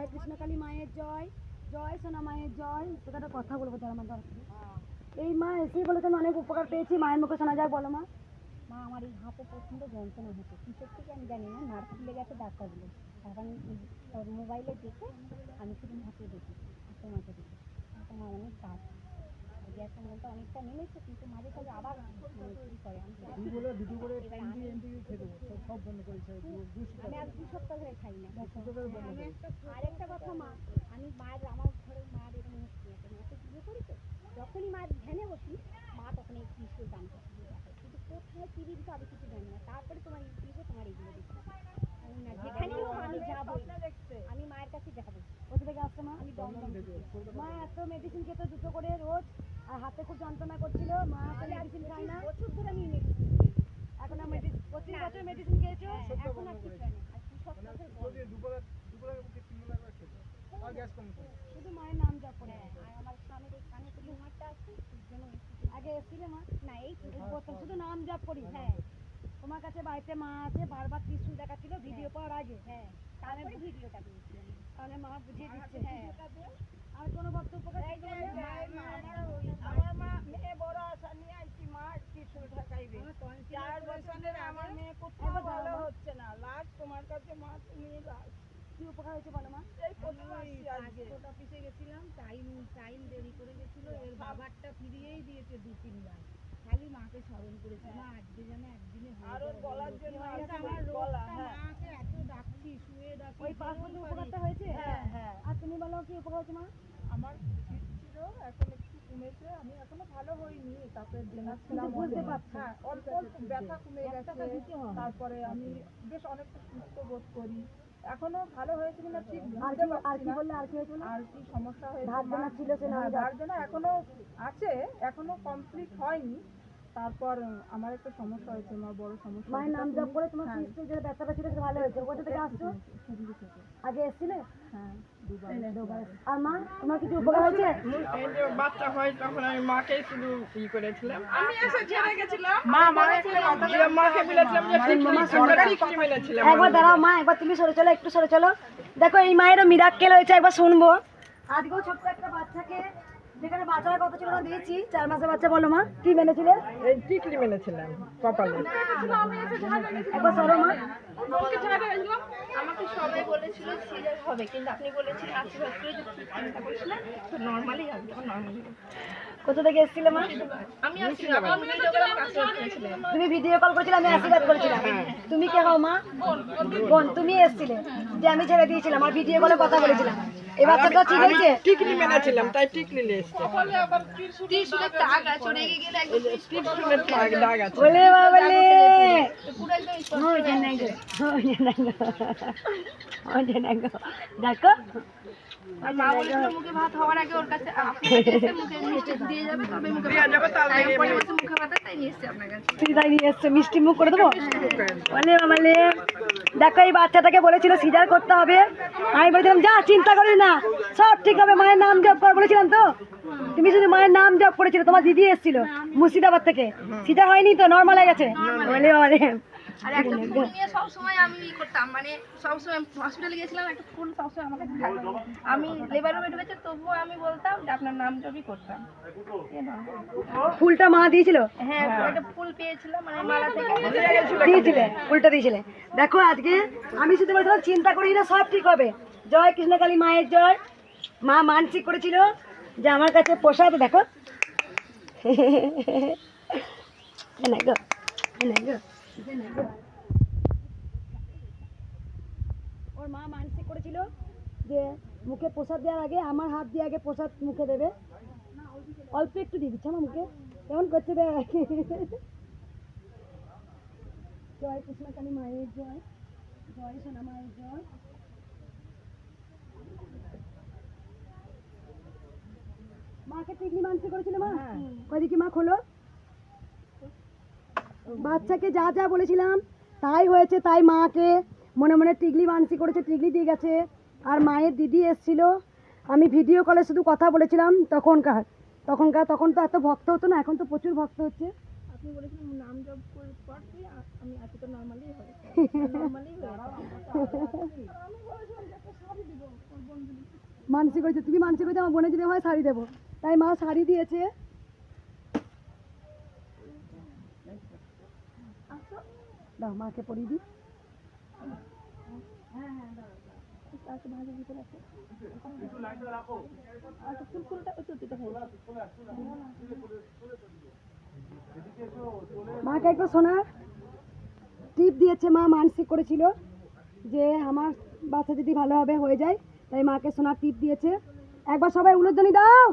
জয়, কৃষ্ণকালী মায়ের জয় জয় সোনা মায়ের জয় তোকে একটা কথা বলব তার আমার দরকার এই মা এসেই বলে আমি অনেক উপকার পেয়েছি, মায়ের মুখে শোনা যায় বলো মা। মা, আমার এই হাতে প্রচণ্ড যন্ত্রণা হতো কিসের থেকে আমি জানি না নার্স গেছে, ডাক্তার বলে। ওর মোবাইলে দেখে আমি শুধু হাতে দেখি হাতে মাকে দেখি। তোমার অনেক কাজ গ্যাস মধ্যে অনেকটা নেমেছে কিন্তু মাঝে সাঝে আবার মানে কি করে। আমি আজ দু সপ্তাহ ধরে। খাই না। আরেকটা একটা কথা মা আমি মায়ের আমার ঘরে মায়ের এরকম হচ্ছে একটা মাকে পুজো করি তো যখনই মায়ের ধ্যানে বসি মা তখন এই কৃষ্ণ দান করে কিন্তু কোথায় কি দিন তো আমি কিছু জানি না তারপরে তোমার ইউটিউবে তোমার এইগুলো দেখি আমি না যেখানেই হোক আমি যাব আমি মায়ের কাছে যাব কোথা থেকে আসছে মা এত মেডিসিন খেতে দুটো করে রোজ আর হাতে খুব যন্ত্রণা করছিল। মা তো মেডিসিন খায় না। বছর ধরে আমি medicine এখন প্রতি বছর মেডিসিন খেয়েছো? এখন আর কিছু হয় না আর দু সপ্তাহ ধরে বন্ধ। শুধু মায়ের নাম জপ করে। হ্যাঁ, আর আমার স্বামীর এই কানে আছে আগে এসেছিলে মা? না এই শুধু নাম জপ করি হ্যাঁ তোমার কাছে বাড়িতে মা আছে বারবার ত্রিশুল দেখাচ্ছিল ভিডিও পাওয়ার আগে। হ্যাঁ তারপরে ভিডিওটা তাহলে মা বুঝিয়ে দিচ্ছে। হ্যাঁ আর কোনো ভক্ত উপকার করতে পারলে? আমার মা মেয়ে বড় আশা নিয়ে আইছি মা ত্রিশুল ঠাকাইবে চার বছরের আমার মেয়ে কোথাও ভালো হচ্ছে না লাস্ট খালি মাকে স্মরণ একদিনে যায়। জন্য আমার এত ডাকছি শুয়ে ডাকি ওই পাঁচ বছর উপকারটা হয়েছে হ্যাঁ হ্যাঁ আর তুমি বলো কি উপকার হয়েছে মা আমার ছিল এখন আমি এখনও ভালো হইনি। তারপরে জেনাচ্ছিলাম বুঝতে পারছ। হ্যাঁ অল্প অল্প ব্যথা কমে গেছে তারপরে আমি বেশ অনেকটা সুস্থ বোধ করি। এখনও ভালো হয়েছে কিনা ঠিক আর বুঝতে কি আর পারছি কি না। বললে আর কি হয়েছে আর কি সমস্যা হয়েছে ধার দেনা ছিল সে নাম হ্যাঁ, ধার দেনা এখনও আছে এখনও কমপ্লিট হয়নি। তারপর আমার একটা সমস্যা হয়েছে আমার বড় সমস্যা মায়ের নাম জপ করে তোমার। সৃষ্টি যে ব্যথাটা ছিল সেটা ভালো হয়েছে। কোথা থেকে আসছো? আগে এসেছিলে? হ্যাঁ দুবার আর মা তোমার কিছু উপকার হয়েছে? এই যে বাচ্চা হয় তখন আমি মাকে শুধু ই করেছিলাম। আমি এসে ছেড়ে গেছিলাম। মা মাকে মাকে বলেছিলাম যে সরকারি কি বলেছিলাম একবার দাঁড়াও মা একবার তুমি সরে চলো একটু সরে চলো। দেখো এই মায়েরও মিরাক্কেল হয়েছে একবার শুনব। আজকেও ছোট্ট একটা বাচ্চাকে যেখানে বাচ্চারা কত ছিল না দিয়েছি। চার মাসের বাচ্চা বলো মা কি মেনেছিলে? এই টিকলি মেনেছিলাম কপালে একবার সরো মা। আমাকে সবাই বলেছিল সিজার হবে কিন্তু আপনি বলেছিলেন আশীর্বাদ করে যে চিন্তা করিস না তো নর্মালি হবে নর্মালি কোথা থেকে এসেছিলে মা? আমি করেছিলাম তুমি ভিডিও কল করেছিলে আমি আশীর্বাদ করেছিলাম। তুমি কে হও মা? বোন তুমি এসেছিলে যে আমি ছেড়ে দিয়েছিলাম আর ভিডিও কলে কথা বলেছিলাম। এই বাচ্চাটা ঠিক হয়েছে টিকলি মেনেছিলাম তাই টিকলি এসছে। দাগ দাগ আছে। বলে পুরো একদম দেখো। মুখে ভাত হওয়ার আগে ওর কাছে মিষ্টি মুখে করে দেবো? বলে এই বাচ্চাটাকে বলেছিল সিজার করতে হবে। আমি বলেছিলাম যা চিন্তা করিস না সব ঠিক হবে মায়ের নাম জপ কর বলেছিলাম তো? তুমি শুধু মায়ের নাম জপ করেছিল তোমার দিদি এসেছিল মুর্শিদাবাদ থেকে। সিজার হয়নি তো নর্মাল হয়ে গেছে। বলে আর একটা ফুল নিয়ে সবসময় আমি ই করতাম মানে সবসময় হসপিটালে গেছিলাম একটা ফুল সবসময় আমার কাছে থাকতো আমি লেবার রুমে ঢুকেছে তবুও আমি বলতাম যে আপনার নাম জবই করতাম। ফুলটা মা দিয়েছিল? হ্যাঁ একটা ফুল পেয়েছিলাম মানে মালা থেকে। দিয়েছিলে ফুলটা দিয়েছিলে। দেখো আজকে আমি শুধু বলছিলাম চিন্তা করি না সব ঠিক হবে। জয় কৃষ্ণকালী মায়ের জয়। মা মানসিক করেছিল যে আমার কাছে প্রসাদ দেখো। এ গো, গো। ওর মা মানসিক করেছিল যে মুখে প্রসাদ দেওয়ার আগে আমার হাত দিয়ে আগে প্রসাদ মুখে দেবে। অল্প একটু দিয়ে দিচ্ছে আমার মুখে। কেমন করছে দেখ। জয় কৃষ্ণকালী মায়ের জয়। জয় সোনা মায়ের জয়। মাকে টিকলি মানসি করেছিল মা? কদিকে মা খোলো। বাচ্চাকে যা যা বলেছিলাম তাই হয়েছে তাই মাকে মনে মনে টিগলি মানসি করেছে টিগলি দিয়ে গেছে। আর মায়ের দিদি এসেছিল আমি ভিডিও কলে শুধু কথা বলেছিলাম তখনকার তখনকার তখন তো এত ভক্ত হতো না এখন তো প্রচুর ভক্ত হচ্ছে। আপনি বলেছিলেন নাম জপ করে নর্মালি হয় নর্মালি মানসিক হয়েছে তুমি মানসিক হয়েছে আমার বোনের যদি হয় শাড়ি দেবো। তাই মা শাড়ি দিয়েছে। দাও মাকে পরিয়ে দিই। মাকে একটু সোনার টিপ দিয়েছে মা, মানসিক করেছিল যে আমার বাচ্চা যদি ভালোভাবে হয়ে যায়, তাই মাকে সোনার টিপ দিয়েছে। একবার সবাই উলোধ্বনি দাও।